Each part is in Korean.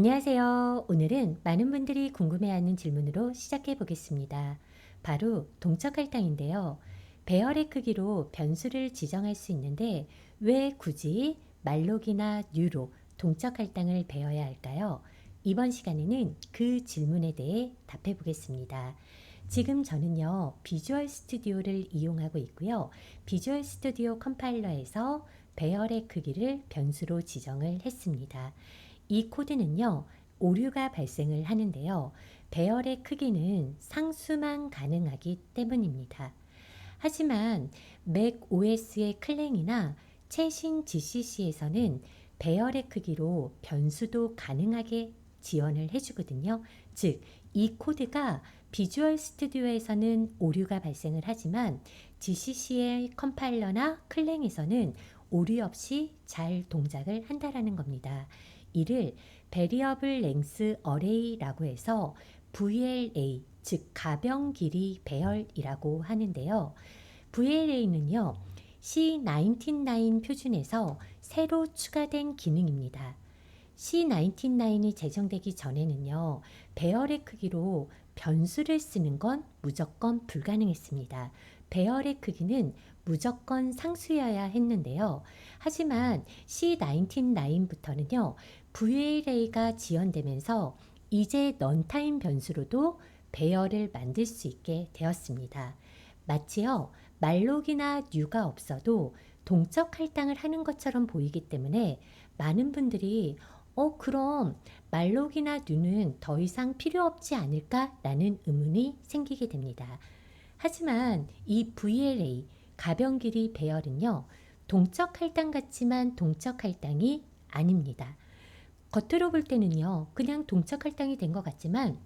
안녕하세요. 오늘은 많은 분들이 궁금해하는 질문으로 시작해 보겠습니다. 바로 동적 할당인데요. 배열의 크기로 변수를 지정할 수 있는데 왜 굳이 말록이나 뉴로 동적 할당을 배워야 할까요? 이번 시간에는 그 질문에 대해 답해 보겠습니다. 지금 저는요, 비주얼 스튜디오를 이용하고 있고요. 비주얼 스튜디오 컴파일러에서 배열의 크기를 변수로 지정을 했습니다. 이 코드는요, 오류가 발생을 하는데요. 배열의 크기는 상수만 가능하기 때문입니다. 하지만 맥 OS의 클랭이나 최신 GCC에서는 배열의 크기로 변수도 가능하게 지원을 해주거든요. 즉, 이 코드가 비주얼 스튜디오에서는 오류가 발생을 하지만 GCC의 컴파일러나 클랭에서는 오류 없이 잘 동작을 한다라는 겁니다. 이를 베리어블 랭스 어레이라고 해서 VLA 즉 가변 길이 배열이라고 하는데요. VLA는요. C199 표준에서 새로 추가된 기능입니다. C199이 제정되기 전에는요. 배열의 크기로 변수를 쓰는 건 무조건 불가능했습니다. 배열의 크기는 무조건 상수여야 했는데요. 하지만 C199부터는요. VLA가 지원되면서 이제 넌타임 변수로도 배열을 만들 수 있게 되었습니다. 마치요. 말록이나 뉴가 없어도 동적 할당을 하는 것처럼 보이기 때문에 많은 분들이 어, 그럼 말록이나 뉴는 더 이상 필요 없지 않을까라는 의문이 생기게 됩니다. 하지만 이 VLA, 가변 길이 배열은요, 동적 할당 같지만 동적 할당이 아닙니다. 겉으로 볼 때는요, 그냥 동적 할당이 된 것 같지만,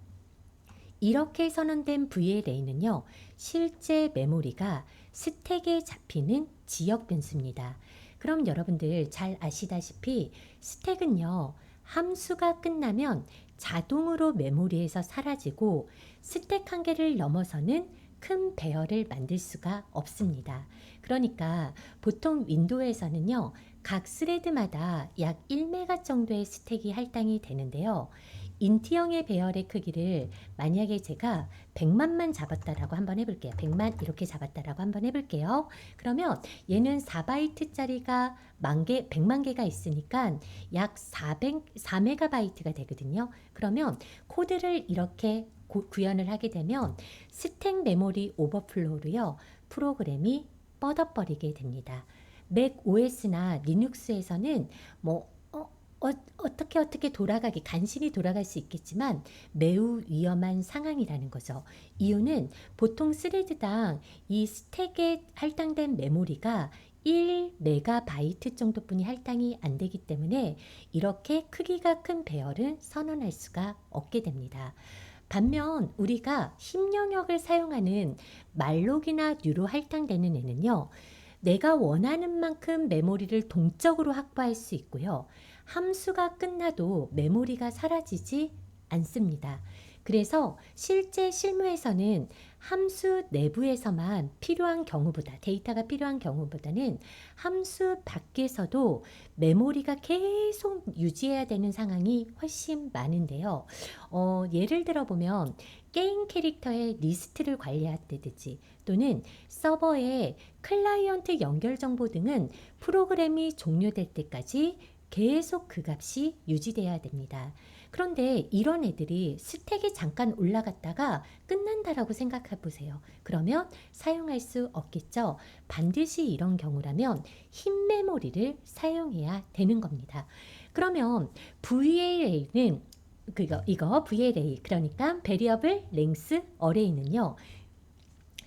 이렇게 선언된 VLA는요, 실제 메모리가 스택에 잡히는 지역 변수입니다. 그럼 여러분들 잘 아시다시피 스택은요, 함수가 끝나면 자동으로 메모리에서 사라지고 스택 한계를 넘어서는 큰 배열을 만들 수가 없습니다. 그러니까 보통 윈도우에서는요, 각 스레드마다 약 1메가 정도의 스택이 할당이 되는데요. 인티형의 배열의 크기를 만약에 제가 100만만 잡았다라고 한번 해볼게요. 100만 이렇게 잡았다라고 한번 해볼게요. 그러면 얘는 4바이트짜리가 만 개, 100만 개가 있으니까 약 400, 4메가바이트가 되거든요. 그러면 코드를 이렇게 고, 구현을 하게 되면 스택 메모리 오버플로우로요. 프로그램이 뻗어버리게 됩니다. 맥 OS나 리눅스에서는 뭐 어, 어 떻게 어떻게 돌아가기 간신히 돌아갈 수 있겠지만 매우 위험한 상황이라는 거죠. 이유는 보통 스레드당 이 스택에 할당된 메모리가 1메가바이트 정도뿐이 할당이 안 되기 때문에 이렇게 크기가 큰 배열은 선언할 수가 없게 됩니다. 반면 우리가 힘 영역을 사용하는 말록이나 뉴로 할당되는 애는요. 내가 원하는 만큼 메모리를 동적으로 확보할 수 있고요. 함수가 끝나도 메모리가 사라지지 않습니다. 그래서 실제 실무에서는 함수 내부에서만 필요한 경우보다 데이터가 필요한 경우보다는 함수 밖에서도 메모리가 계속 유지해야 되는 상황이 훨씬 많은데요. 어, 예를 들어 보면 게임 캐릭터의 리스트를 관리하듯이 또는 서버의 클라이언트 연결 정보 등은 프로그램이 종료될 때까지 계속 그 값이 유지돼야 됩니다. 그런데 이런 애들이 스택이 잠깐 올라갔다가 끝난다라고 생각해 보세요. 그러면 사용할 수 없겠죠. 반드시 이런 경우라면 흰 메모리를 사용해야 되는 겁니다. 그러면 VLA는 그거 이거 VLA 그러니까 Variable Length Array는요.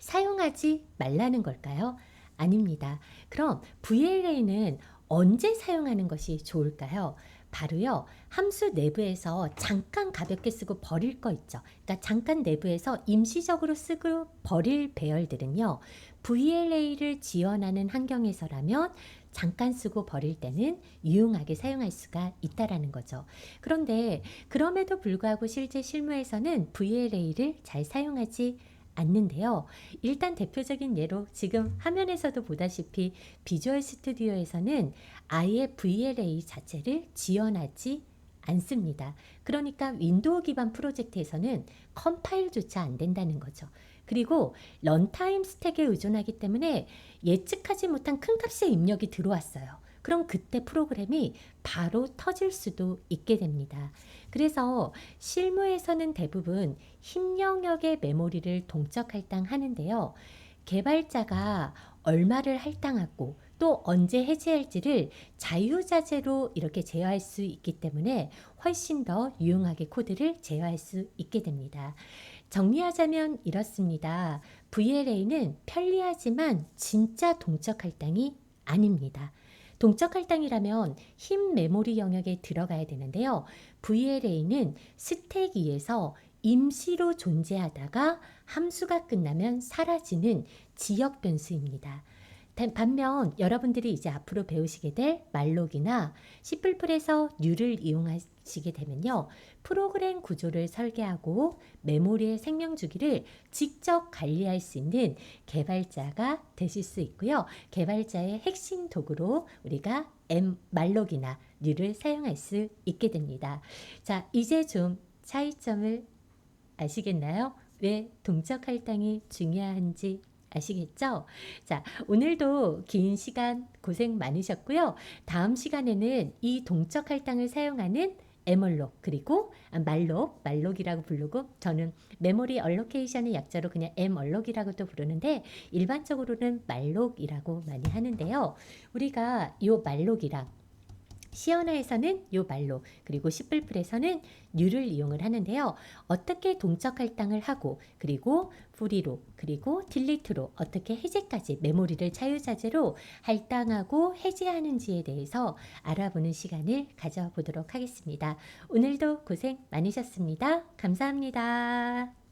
사용하지 말라는 걸까요? 아닙니다. 그럼 VLA는 언제 사용하는 것이 좋을까요? 바로요, 함수 내부에서 잠깐 가볍게 쓰고 버릴 거 있죠. 그러니까 잠깐 내부에서 임시적으로 쓰고 버릴 배열들은요, VLA를 지원하는 환경에서라면 잠깐 쓰고 버릴 때는 유용하게 사용할 수가 있다라는 거죠. 그런데 그럼에도 불구하고 실제 실무에서는 VLA를 잘 사용하지 않는데요. 일단 대표적인 예로 지금 화면에서도 보다시피 비주얼 스튜디오에서는 아예 VLA 자체를 지원하지 않습니다. 그러니까 윈도우 기반 프로젝트에서는 컴파일조차 안 된다는 거죠. 그리고 런타임 스택에 의존하기 때문에 예측하지 못한 큰 값의 입력이 들어왔어요. 그럼 그때 프로그램이 바로 터질 수도 있게 됩니다. 그래서 실무에서는 대부분 힘 영역의 메모리를 동적 할당하는데요. 개발자가 얼마를 할당하고 또 언제 해제할지를 자유자재로 이렇게 제어할 수 있기 때문에 훨씬 더 유용하게 코드를 제어할 수 있게 됩니다. 정리하자면 이렇습니다. VLA는 편리하지만 진짜 동적 할당이 아닙니다. 동적 할당이라면 힘 메모리 영역에 들어가야 되는데요. VLA는 스택 위에서 임시로 존재하다가 함수가 끝나면 사라지는 지역 변수입니다. 단- 반면 여러분들이 이제 앞으로 배우시게 될 말록이나 C++에서 뉴를 이용하시게 되면요. 프로그램 구조를 설계하고 메모리의 생명 주기를 직접 관리할 수 있는 개발자가 되실 수 있고요. 개발자의 핵심 도구로 우리가 M 말록이나 뉴를 사용할 수 있게 됩니다. 자, 이제 좀 차이점을 아시겠나요? 왜 동적 할당이 중요한지 아시겠죠? 자, 오늘도 긴 시간 고생 많으셨고요. 다음 시간에는 이 동적 할당을 사용하는 에멀록 그리고 말록, 말록이라고 부르고 저는 메모리 얼로케이션의 약자로 그냥 엠얼록이라고도 부르는데 일반적으로는 말록이라고 많이 하는데요. 우리가 이 말록이랑 시연화에서는 요 말로 그리고 시플플에서는 뉴를 이용을 하는데요. 어떻게 동적 할당을 하고 그리고 프리로 그리고 딜리트로 어떻게 해제까지 메모리를 자유자재로 할당하고 해제하는지에 대해서 알아보는 시간을 가져보도록 하겠습니다. 오늘도 고생 많으셨습니다. 감사합니다.